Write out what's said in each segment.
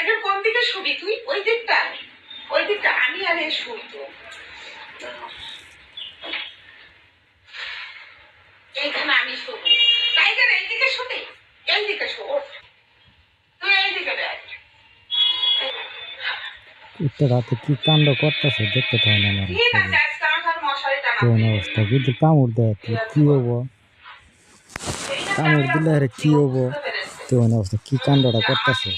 Tiger কোন দিকে শুবি তুই? ওই দিকটা ওই দিকটা আমি আর এ শুনতো এইখানে আমি শুবো। টাইগার শুবি? তুই দেখ। উত্তর রাতে কি কাণ্ড করতেছে দেখতে না আমার অবস্থা? কিন্তু কামড় দেয় তো কি হব? কামড় দিলে কি হব? তেমন অবস্থা কি কাণ্ডটা করতেছে?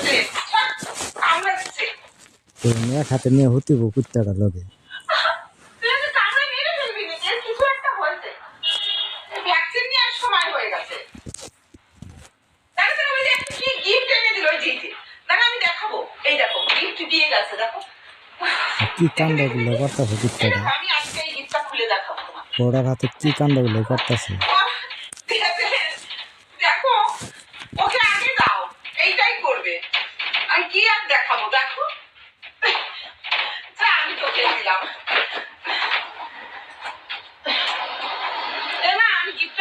কি। তেমন এক হাতে নিয়ে হুতিব কুত্তাটা লোকে তুই আজকে কামড়ে মেরে ফেলবি নাকি? এর কিছু একটা হয়েছে। আমি কি আর দেখাবো, দেখো। আমি তোকে দিলাম